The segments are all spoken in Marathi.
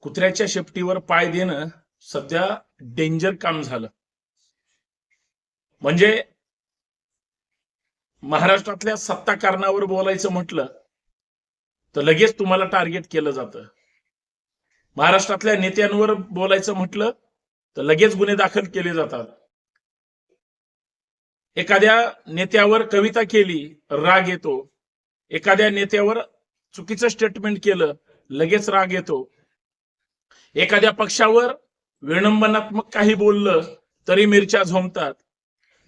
कुत्र्याच्या शेपटीवर पाय देणं सध्या डेंजर काम झालं. म्हणजे महाराष्ट्रातल्या सत्ता कारणावर बोलायचं म्हटलं तर लगेच तुम्हाला टार्गेट केलं जातं. महाराष्ट्रातल्या नेत्यांवर बोलायचं म्हटलं तर लगेच गुन्हे दाखल केले जातात. एखाद्या नेत्यावर कविता केली राग येतो. एखाद्या नेत्यावर चुकीचं स्टेटमेंट केलं लगेच राग येतो. एखाद्या पक्षावर विडंबनात्मक काही बोललं तरी मिरच्या झोमतात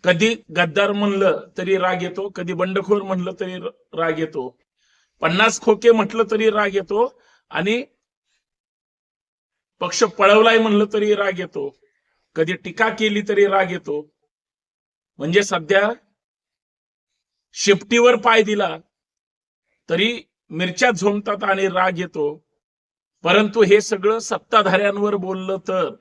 कधी गद्दार म्हणलं तरी राग येतो कधी बंडखोर म्हणलं तरी राग येतो. पन्नास खोके म्हटलं तरी राग येतो आणि पक्ष पळवलाय म्हणलं तरी राग येतो. कधी टीका केली तरी राग येतो. म्हणजे सध्या शिफ्टीवर पाय दिला तरी मिरच्या झोमतात आणि राग येतो. परंतु हे सगळं सत्ताधाऱ्यांवर बोललं तर.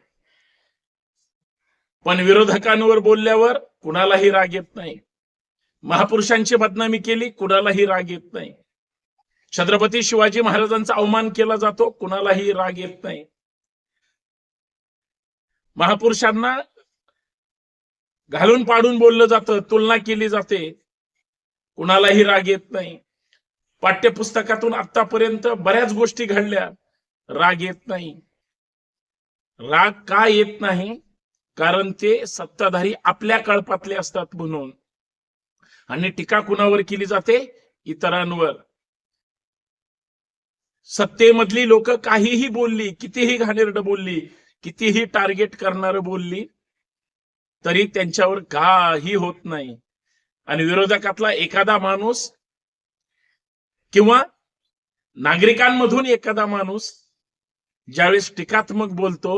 पण विरोधकांवर बोलल्यावर कुणालाही राग येत नाही. महापुरुषांची बदनामी केली कुणालाही राग येत नाही. छत्रपती शिवाजी महाराजांचा अवमान केला जातो कुणालाही राग येत नाही. महापुरुषांना घालून पाडून बोललं जातं तुलना केली जाते. कुणालाही राग येत नाही. पाठ्यपुस्तकातून आतापर्यंत बऱ्याच गोष्टी घडल्या. राग येत नाही. राग का येत नाही? कारण ते सत्ताधारी आपल्या कळपातले असतात म्हणून. आणि टीका कुणावर केली जाते? इतरांवर. सत्तेमधली लोक काहीही बोलली कितीही घाणेरड बोलली कितीही टार्गेट करणार बोलली तरी त्यांच्यावर काही होत नाही. आणि विरोधकातला एखादा माणूस किंवा नागरिकांमधून एखादा माणूस ज्यावेळेस टीकात्मक बोलतो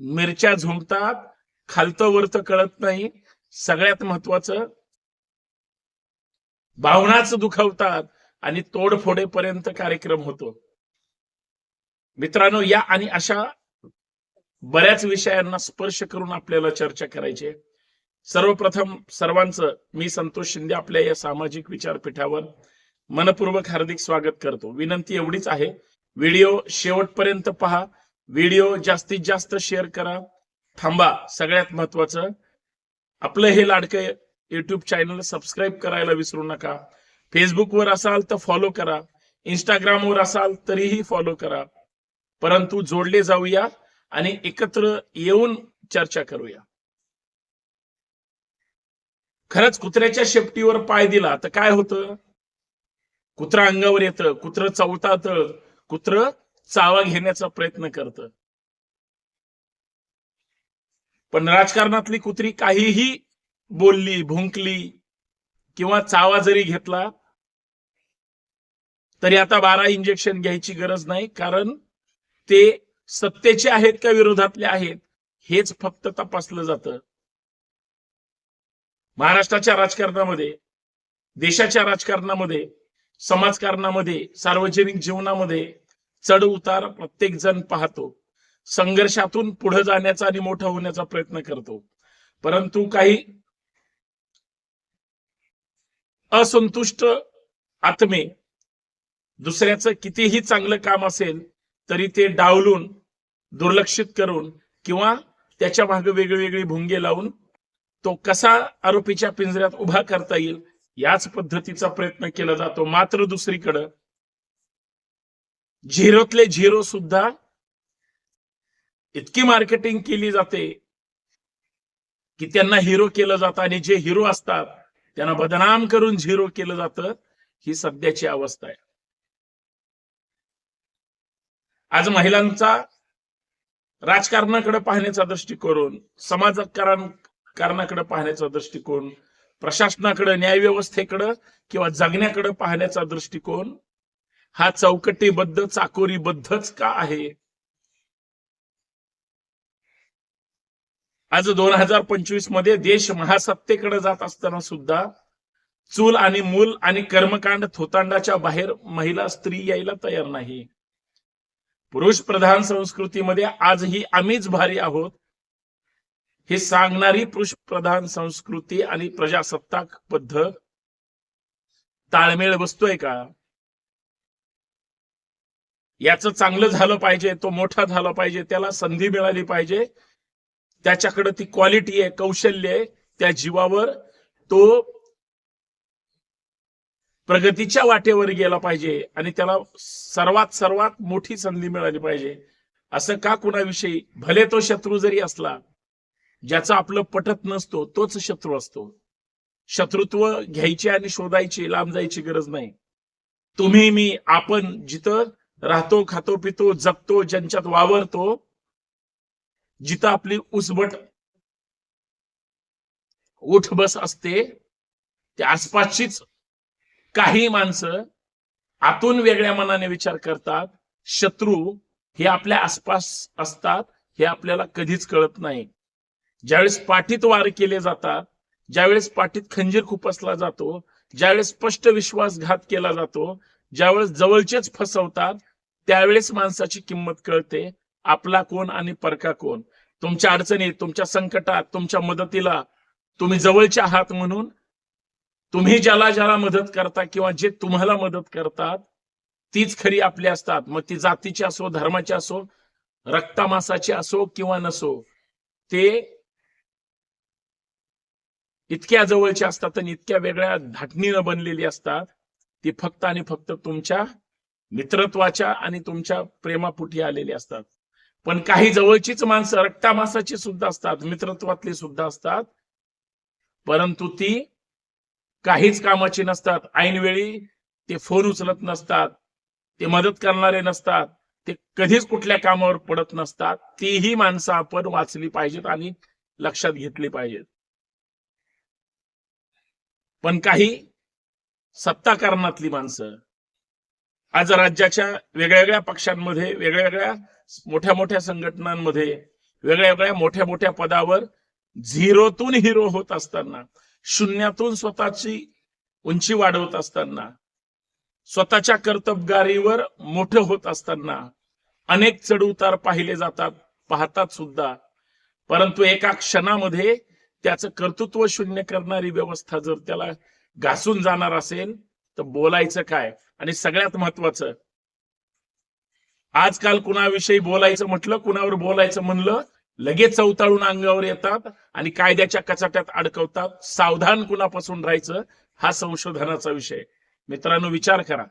मिरच्या झुंकतात खालतं वरतं कळत नाही सगळ्यात महत्वाचं भावनाच दुखावतात आणि तोडफोडेपर्यंत कार्यक्रम होतो. मित्रांनो या आणि अशा बऱ्याच विषयांना स्पर्श करून आपल्याला चर्चा करायची सर्वप्रथम सर्वांचं मी संतोष शिंदे आपल्या या सामाजिक विचारपीठावर मनपूर्वक हार्दिक स्वागत करतो. विनंती एवढीच आहे व्हिडिओ शेवटपर्यंत पहा. व्हिडिओ जास्तीत जास्त शेअर करा. थांबा सगळ्यात महत्वाचं आपलं हे लाडकं युट्यूब चॅनल सबस्क्राईब करायला विसरू नका. फेसबुकवर असाल तर फॉलो करा. इंस्टाग्रामवर असाल तरीही फॉलो करा. परंतु जोडले जाऊया आणि एकत्र येऊन चर्चा करूया. खरंच कुत्र्याच्या शेपटीवर पाय दिला तर काय होतं? कुत्रा अंगावर येतं कुत्र चवतात कुत्र चावा घेण्याचा प्रयत्न करतं. पण राजकारणातली कुत्री काहीही बोलली भुंकली किंवा चावा जरी घेतला तरी आता बारा इंजेक्शन घ्यायची गरज नाही कारण ते सत्तेचे आहेत का विरोधातले आहेत हेच फक्त तपासलं जातं. महाराष्ट्राच्या राजकारणामध्ये देशाच्या राजकारणामध्ये समाजकारणामध्ये सार्वजनिक जीवनामध्ये चढ उतार प्रत्येक जण पाहतो. संघर्षातून पुढे जाण्याचा आणि मोठा होण्याचा प्रयत्न करतो. परंतु काही असंतुष्ट आत्मे दुसऱ्याचं कितीही चांगलं काम असेल तरी ते डावलून दुर्लक्षित करून किंवा त्याच्यामागे वेगळी वेगळी भुंगे लावून तो कसा आरोपीच्या पिंजऱ्यात उभा करता येईल याच पद्धतीचा प्रयत्न केला जातो. मात्र दुसरीकडं झिरोतले झिरो सुद्धा इतकी मार्केटिंग केली जाते की त्यांना हिरो केलं जातं आणि जे हिरो असतात त्यांना बदनाम करून झिरो केलं जातं ही सध्याची अवस्था आहे. आज महिलांचा राजकारणाकडे पाहण्याचा दृष्टिकोन समाजकारण कारणाकडे पाहण्याचा दृष्टिकोन प्रशासनाकडं न्यायव्यवस्थेकडं किंवा जगण्याकडं पाहण्याचा दृष्टिकोन हा चौकटीबद्ध चाकोरीबद्धच का आहे? आज दोन हजार पंचवीसमध्ये देश महासत्तेकडे जात असताना सुद्धा चूल आणि मूल आणि कर्मकांड थोतांडाच्या बाहेर महिला स्त्री यायला तयार नाही. पुरुष प्रधान संस्कृतीमध्ये आजही आम्हीच भारी आहोत. हे सांगणारी पुरुषप्रधान संस्कृती आणि प्रजासत्ताक पद्धत ताळमेळ बसतोय का? याचं चांगलं झालं पाहिजे तो मोठा झाला पाहिजे त्याला संधी मिळाली पाहिजे. त्याच्याकडे ती क्वालिटी आहे कौशल्य आहे त्या जीवावर तो प्रगतीच्या वाटेवर गेला पाहिजे आणि त्याला सर्वात सर्वात मोठी संधी मिळाली पाहिजे. असं का कुणाविषयी? भले तो शत्रू जरी असला ज्याचा आपलं पटत नसतो तोच शत्रू असतो. शत्रुत्व घ्यायची आणि शोधायची लांब जायची गरज नाही. तुम्ही मी आपण जिथं राहतो खातो पितो जगतो ज्यांच्यात वावरतो जिथं आपली उसबट उठ बस असते त्या आसपासचीच काही माणसं आतून वेगळ्या मनाने विचार करतात शत्रू हे आपल्या आसपास असतात हे आपल्याला कधीच कळत नाही. ज्यावेळेस पाठीत वार केले जातात ज्यावेळेस पाठीत खंजीर खुपसला जातो ज्यावेळेस स्पष्ट विश्वासघात केला जातो ज्यावेळेस जवळचेच फसवतात त्यावेळेस माणसाची किंमत कळते आपला कोण आणि परका कोण. तुमच्या अडचणीत तुमच्या संकटात तुमच्या मदतीला तुम्ही जवळचे आहात म्हणून तुम्ही ज्याला ज्याला मदत करता किंवा जे तुम्हाला मदत करतात तीच खरी आपली असतात. मग ती जातीची असो धर्माची असो रक्तामासाची असो किंवा नसो ते इतक्या जवळच्या असतात आणि इतक्या वेगळ्या धाटणीनं बनलेली असतात ती फक्त आणि फक्त तुमच्या मित्रत्वाच्या आणि तुमच्या प्रेमापुटी आलेली असतात. पण काही जवळचीच माणसं रक्तामासाची सुद्धा असतात मित्रत्वातली सुद्धा असतात. परंतु ती काहीच कामाची नसतात. ऐनवेळी ते फोन उचलत नसतात ते मदत करणारे नसतात ते कधीच कुठल्या कामावर पडत नसतात. तीही माणसं आपण वाचली पाहिजेत आणि लक्षात घेतली पाहिजेत. पण काही सत्ताकारणातली माणसं आज राज्याच्या वेगळ्या वेगळ्या पक्षांमध्ये वेगळ्या वेगळ्या मोठ्या मोठ्या संघटनांमध्ये वेगळ्या वेगळ्या मोठ्या मोठ्या पदावर झिरोतून हिरो होत असताना शून्यातून स्वतःची उंची वाढवत असताना स्वतःच्या कर्तबगारीवर मोठं होत असताना अनेक चढउतार पाहिले जातात पाहतात सुद्धा. परंतु एका क्षणामध्ये त्याचं कर्तृत्व शून्य करणारी व्यवस्था जर त्याला घासून जाणार असेल तर बोलायचं काय? आणि सगळ्यात महत्वाचं आजकाल कुणाविषयी बोलायचं म्हटलं कुणावर बोलायचं म्हणलं लगेच चौताळून अंगावर येतात आणि कायद्याच्या कचाट्यात अडकवतात. सावधान कुणापासून राहायचं? हा संशोधनाचा विषय. मित्रांनो विचार करा.